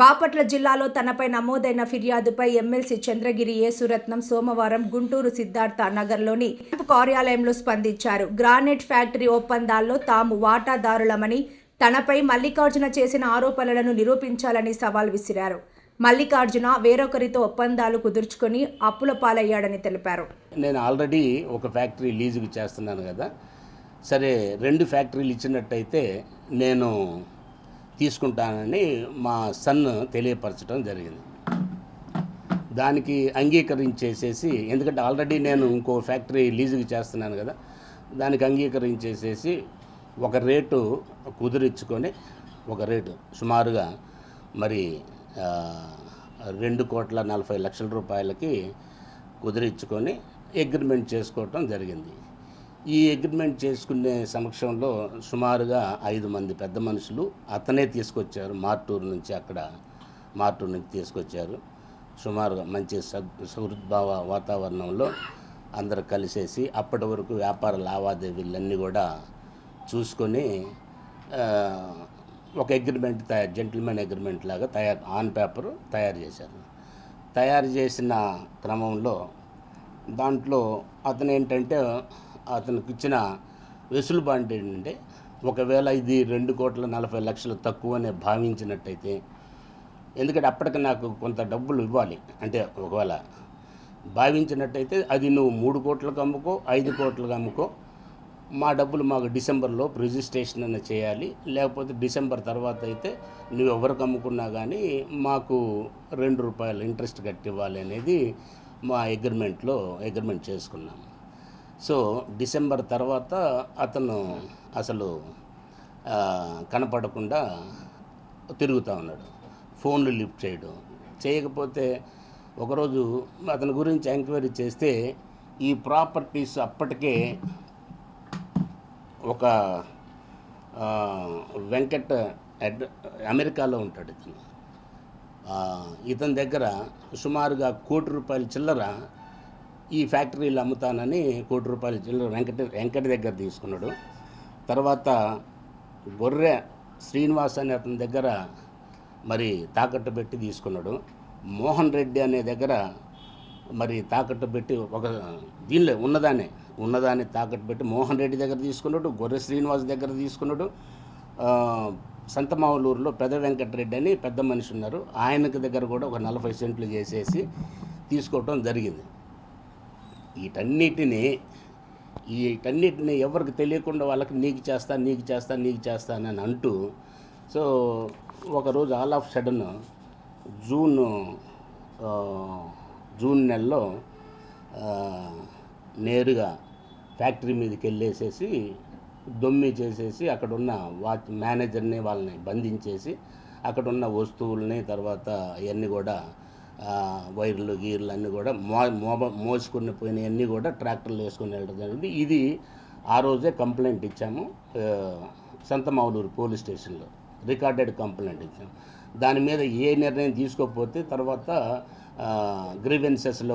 బాపట్ల జిల్లాలో తనపై నమోదైన ఫిర్యాదుపై ఎమ్మెల్సీ చంద్రగిరి యేసురత్నం సోమవారం గుంటూరు సిద్ధార్థ నగర్లోని కార్యాలయంలో స్పందించారు. గ్రానైట్ ఫ్యాక్టరీ ఒప్పందాల్లో తాము వాటాదారులమని తనపై మల్లికార్జున చేసిన ఆరోపణలను నిరూపించాలని సవాల్ విసిరారు. మల్లికార్జున వేరొకరితో ఒప్పందాలు కుదుర్చుకొని అప్పుల పాలయ్యాడని తెలిపారు. నేను ఆల్రెడీ ఒక ఫ్యాక్టరీ లీజుకి చేస్తున్నాను కదా. సరే రెండు ఫ్యాక్టరీలు ఇచ్చినట్టయితే నేను తీసుకుంటానని మా సన్ తెలియపరచడం జరిగింది. దానికి అంగీకరించేసేసి ఎందుకంటే ఆల్రెడీ నేను ఇంకో ఫ్యాక్టరీ లీజుకి చేస్తున్నాను కదా దానికి అంగీకరించేసేసి ఒక రేటు కుదిరించుకొని ఒక రేటు సుమారుగా మరి రెండు కోట్ల నలభై లక్షల రూపాయలకి కుదిరించుకొని అగ్రిమెంట్ చేసుకోవటం జరిగింది. ఈ అగ్రిమెంట్ చేసుకునే సమక్షంలో సుమారుగా ఐదు మంది పెద్ద మనుషులు అతనే తీసుకొచ్చారు. మార్టూరు నుంచి అక్కడ మార్టూరు నుంచి తీసుకొచ్చారు. సుమారుగా మంచి సద్ వాతావరణంలో అందరు కలిసేసి అప్పటి వరకు వ్యాపార లావాదేవీలన్నీ కూడా చూసుకొని ఒక అగ్రిమెంట్ తయారు జెంటిల్మెన్ అగ్రిమెంట్ లాగా తయారు ఆన్ పేపర్ తయారు చేశారు. తయారు చేసిన క్రమంలో దాంట్లో అతను ఏంటంటే అతనికి ఇచ్చిన వెసులుబాటు ఏంటంటే ఒకవేళ ఇది రెండు కోట్ల నలభై లక్షలు తక్కువనే భావించినట్టయితే ఎందుకంటే అప్పటికి నాకు కొంత డబ్బులు ఇవ్వాలి. అంటే ఒకవేళ భావించినట్టయితే అది నువ్వు మూడు కోట్లకు అమ్ముకో ఐదు కోట్లకు అమ్ముకో మా డబ్బులు మాకు డిసెంబర్లో రిజిస్ట్రేషన్ అన్న చేయాలి. లేకపోతే డిసెంబర్ తర్వాత అయితే నువ్వు ఎవరికి అమ్ముకున్నా కానీ మాకు రెండు రూపాయలు ఇంట్రెస్ట్ కట్టివ్వాలి అనేది మా అగ్రిమెంట్లో అగ్రిమెంట్ చేసుకున్నాము. సో డిసెంబర్ తర్వాత అతను అసలు కనపడకుండా తిరుగుతూ ఉన్నాడు. ఫోన్లు లిఫ్ట్ చేయడం. చేయకపోతే ఒకరోజు అతని గురించి ఎంక్వైరీ చేస్తే ఈ ప్రాపర్టీస్ అప్పటికే ఒక వెంకట వెంకట్ అడ్ అమెరికాలో ఉంటాడు ఇతను. ఇతని దగ్గర సుమారుగా కోటి రూపాయల చిల్లర ఈ ఫ్యాక్టరీలు అమ్ముతానని కోటి రూపాయల చిల్లర వెంకట వెంకట దగ్గర తీసుకున్నాడు. తర్వాత గొర్రె శ్రీనివాస్ అనే అతని దగ్గర మరి తాకట్టు పెట్టి తీసుకున్నాడు. మోహన్ రెడ్డి అనే దగ్గర మరి తాకట్టు పెట్టి ఒక దీనిలో ఉన్నదానే ఉన్నదాన్ని తాకట్టు పెట్టి మోహన్ రెడ్డి దగ్గర తీసుకున్నాడు గొర్రె శ్రీనివాస్ దగ్గర తీసుకున్నాడు. సంతమావలూరులో సంతమావులూరులో పెద్ద వెంకటరెడ్డి అని పెద్ద మనిషి ఉన్నారు. ఆయనకి దగ్గర కూడా ఒక నలభై సెంట్లు చేసేసి తీసుకోవటం జరిగింది. వీటన్నిటిని వీటన్నిటిని ఎవరికి తెలియకుండా వాళ్ళకి నీకు చేస్తా నీకు చేస్తా నీకు చేస్తానని అంటూ సో ఒకరోజు all of sudden June June నెలలో నేరుగా ఫ్యాక్టరీ మీదకి వెళ్ళేసేసి దొమ్మి చేసేసి అక్కడున్న వాచ్ మేనేజర్ని వాళ్ళని బంధించేసి అక్కడున్న వస్తువుల్ని తర్వాత అవన్నీ కూడా వైర్లు గీర్లు అన్నీ కూడా మో మోబ మోసుకుని పోయినవన్నీ కూడా ట్రాక్టర్లు వేసుకుని వెళ్ళడం జరిగింది. ఇది ఆ రోజే కంప్లైంట్ ఇచ్చాము. ఆ, సంతమావులూరు పోలీస్ స్టేషన్లో రికార్డెడ్ కంప్లైంట్ ఇచ్చాము. దాని మీద ఏ నిర్ణయం తీసుకోకపోతే తర్వాత గ్రీవెన్సెస్లో